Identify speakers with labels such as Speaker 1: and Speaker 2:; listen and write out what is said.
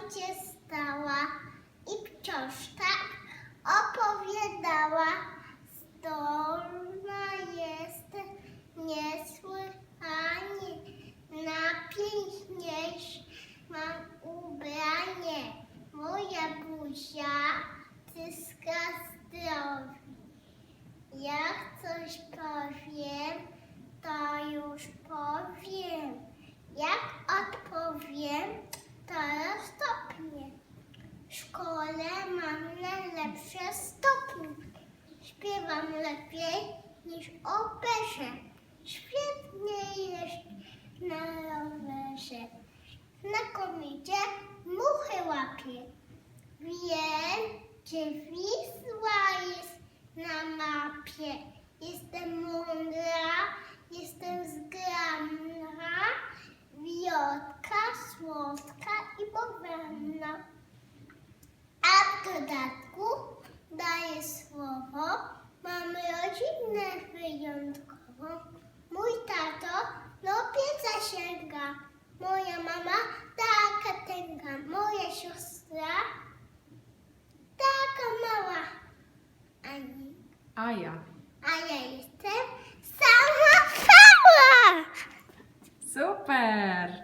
Speaker 1: cię stała i tak opowiadała. Zdolna jest niesłychanie, napiękniejsze mam ubranie. Szkole mam najlepsze stopnie. Śpiewam lepiej niż operze. Świetnie jeszcze na rowerze. Znakomicie muchy łapię. Wiem, gdzie Wisła jest na mapie. Jestem mądra, jestem zgrana, wiotka, słodka i powolna. A w dodatku daję słowo, mamy rodzinę wyjątkową. Mój tato no pieca sięga, moja mama taka tęga, moja siostra taka mała. Ani,
Speaker 2: A ja.
Speaker 1: a ja jestem sama cała.
Speaker 2: Super!